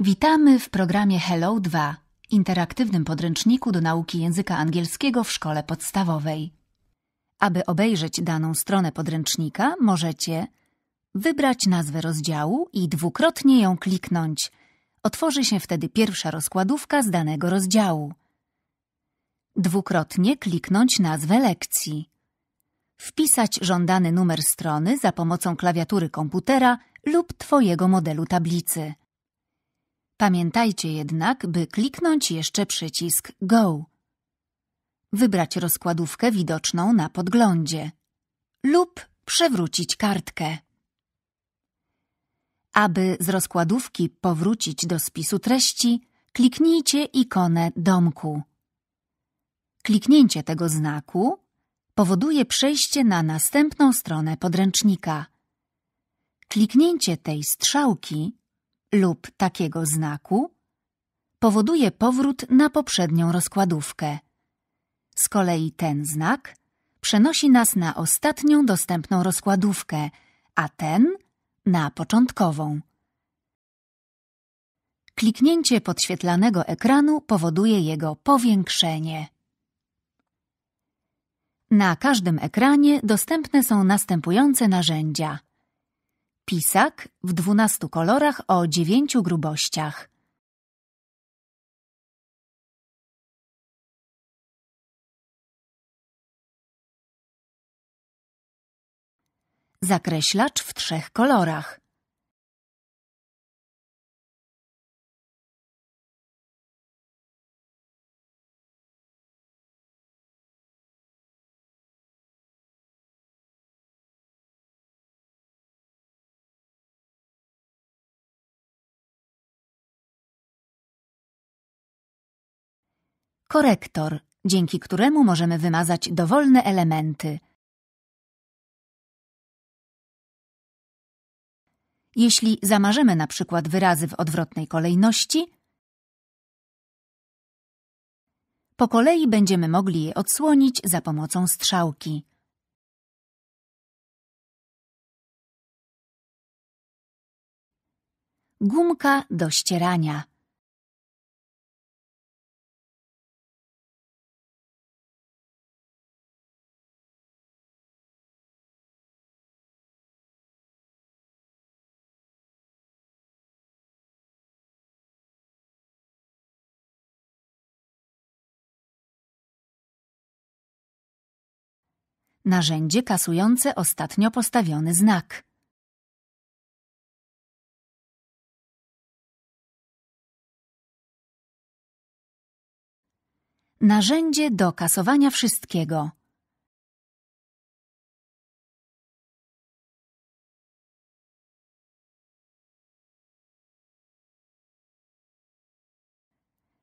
Witamy w programie Hello 2, interaktywnym podręczniku do nauki języka angielskiego w szkole podstawowej. Aby obejrzeć daną stronę podręcznika, możecie wybrać nazwę rozdziału i dwukrotnie ją kliknąć. Otworzy się wtedy pierwsza rozkładówka z danego rozdziału. Dwukrotnie kliknąć nazwę lekcji. Wpisać żądany numer strony za pomocą klawiatury komputera lub Twojego modelu tablicy. Pamiętajcie jednak, by kliknąć jeszcze przycisk Go. Wybrać rozkładówkę widoczną na podglądzie lub przewrócić kartkę. Aby z rozkładówki powrócić do spisu treści, kliknijcie ikonę domku. Kliknięcie tego znaku powoduje przejście na następną stronę podręcznika. Kliknięcie tej strzałki lub takiego znaku powoduje powrót na poprzednią rozkładówkę. Z kolei ten znak przenosi nas na ostatnią dostępną rozkładówkę, a ten na początkową. Kliknięcie podświetlanego ekranu powoduje jego powiększenie. Na każdym ekranie dostępne są następujące narzędzia. Pisak w dwunastu kolorach o dziewięciu grubościach. Zakreślacz w trzech kolorach. Korektor, dzięki któremu możemy wymazać dowolne elementy. Jeśli zamarzemy na przykład wyrazy w odwrotnej kolejności, po kolei będziemy mogli je odsłonić za pomocą strzałki. Gumka do ścierania Narzędzie kasujące ostatnio postawiony znak. Narzędzie do kasowania wszystkiego.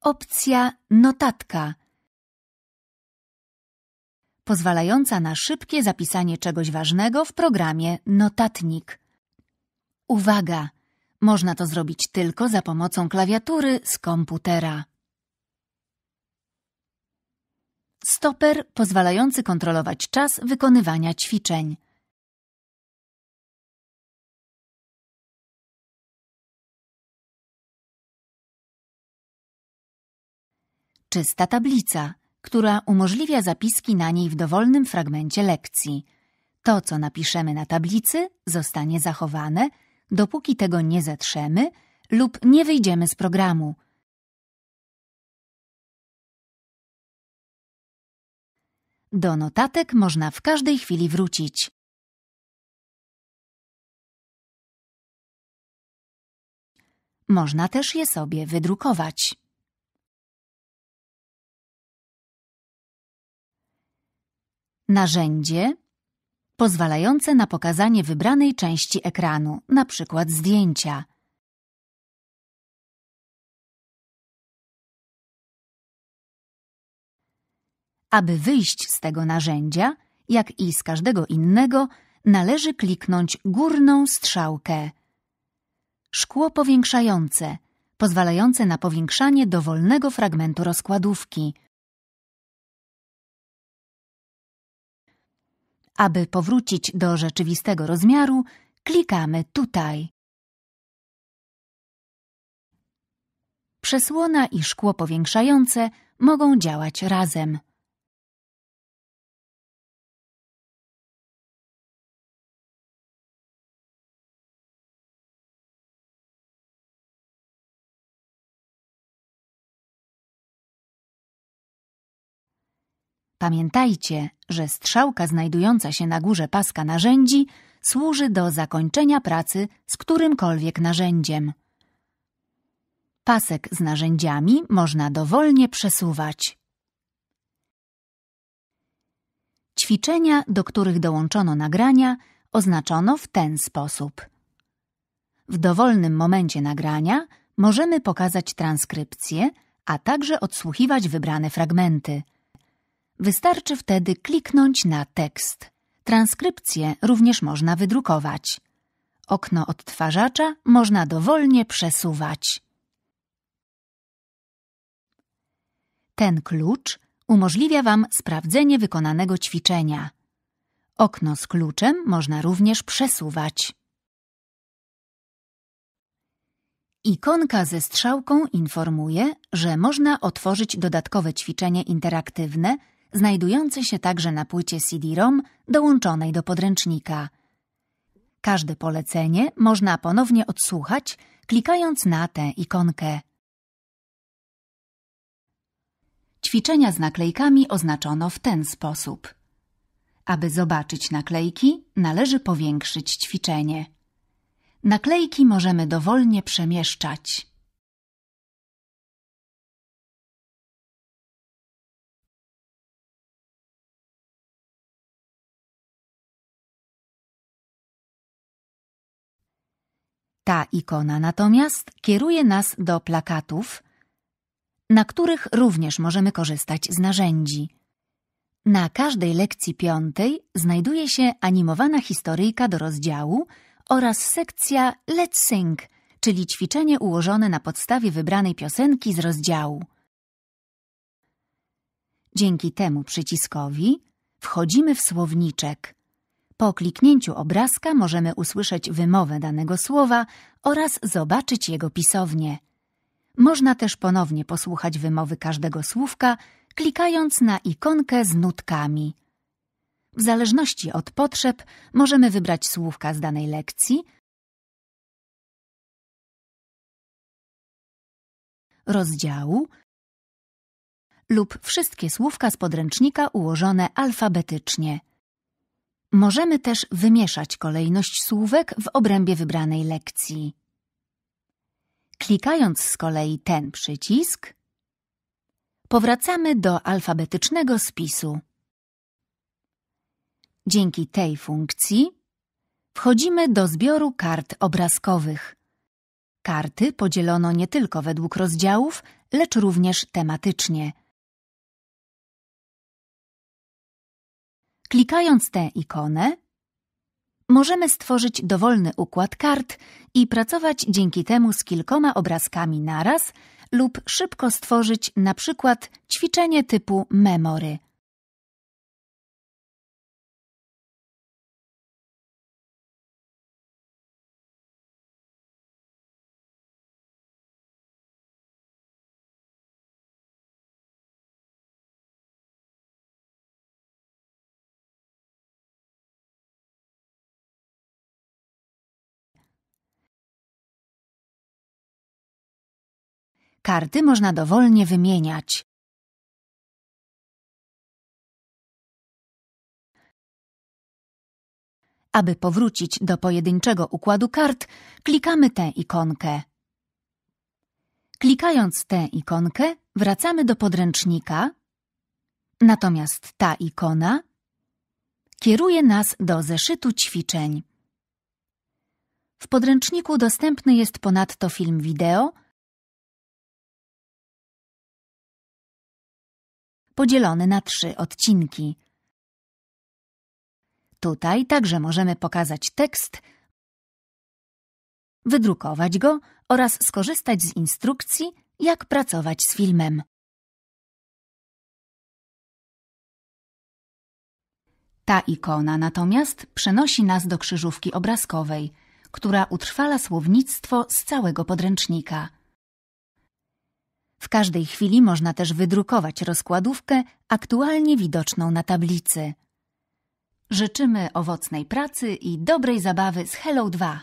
Opcja Notatka pozwalająca na szybkie zapisanie czegoś ważnego w programie Notatnik. Uwaga! Można to zrobić tylko za pomocą klawiatury z komputera. Stoper pozwalający kontrolować czas wykonywania ćwiczeń. Czysta tablica która umożliwia zapiski na niej w dowolnym fragmencie lekcji. To, co napiszemy na tablicy, zostanie zachowane, dopóki tego nie zetrzemy lub nie wyjdziemy z programu. Do notatek można w każdej chwili wrócić. Można też je sobie wydrukować. Narzędzie pozwalające na pokazanie wybranej części ekranu, np. zdjęcia. Aby wyjść z tego narzędzia, jak i z każdego innego, należy kliknąć górną strzałkę. Szkło powiększające, pozwalające na powiększanie dowolnego fragmentu rozkładówki – Aby powrócić do rzeczywistego rozmiaru, klikamy tutaj. przesłona i szkło powiększające mogą działać razem. Pamiętajcie, że strzałka znajdująca się na górze paska narzędzi służy do zakończenia pracy z którymkolwiek narzędziem. Pasek z narzędziami można dowolnie przesuwać. Ćwiczenia, do których dołączono nagrania, oznaczono w ten sposób. W dowolnym momencie nagrania możemy pokazać transkrypcję, a także odsłuchiwać wybrane fragmenty – Wystarczy wtedy kliknąć na tekst. Transkrypcję również można wydrukować. Okno odtwarzacza można dowolnie przesuwać. Ten klucz umożliwia Wam sprawdzenie wykonanego ćwiczenia. Okno z kluczem można również przesuwać. Ikonka ze strzałką informuje, że można otworzyć dodatkowe ćwiczenie interaktywne znajdujące się także na płycie CD-ROM dołączonej do podręcznika. Każde polecenie można ponownie odsłuchać, klikając na tę ikonkę. Ćwiczenia z naklejkami oznaczono w ten sposób. Aby zobaczyć naklejki, należy powiększyć ćwiczenie. Naklejki możemy dowolnie przemieszczać. Ta ikona natomiast kieruje nas do plakatów, na których również możemy korzystać z narzędzi. Na każdej lekcji piątej znajduje się animowana historyjka do rozdziału oraz sekcja Let's Sing, czyli ćwiczenie ułożone na podstawie wybranej piosenki z rozdziału. Dzięki temu przyciskowi wchodzimy w słowniczek – po kliknięciu obrazka możemy usłyszeć wymowę danego słowa oraz zobaczyć jego pisownię. Można też ponownie posłuchać wymowy każdego słówka, klikając na ikonkę z nutkami. W zależności od potrzeb możemy wybrać słówka z danej lekcji, rozdziału lub wszystkie słówka z podręcznika ułożone alfabetycznie. Możemy też wymieszać kolejność słówek w obrębie wybranej lekcji. Klikając z kolei ten przycisk, powracamy do alfabetycznego spisu. Dzięki tej funkcji wchodzimy do zbioru kart obrazkowych. Karty podzielono nie tylko według rozdziałów, lecz również tematycznie – Klikając tę ikonę, możemy stworzyć dowolny układ kart i pracować dzięki temu z kilkoma obrazkami naraz lub szybko stworzyć na przykład ćwiczenie typu memory. Karty można dowolnie wymieniać. Aby powrócić do pojedynczego układu kart, klikamy tę ikonkę. Klikając tę ikonkę, wracamy do podręcznika, natomiast ta ikona kieruje nas do zeszytu ćwiczeń. W podręczniku dostępny jest ponadto film wideo – podzielony na trzy odcinki. Tutaj także możemy pokazać tekst, wydrukować go oraz skorzystać z instrukcji, jak pracować z filmem. Ta ikona natomiast przenosi nas do krzyżówki obrazkowej, która utrwala słownictwo z całego podręcznika. W każdej chwili można też wydrukować rozkładówkę aktualnie widoczną na tablicy. Życzymy owocnej pracy i dobrej zabawy z Hello 2.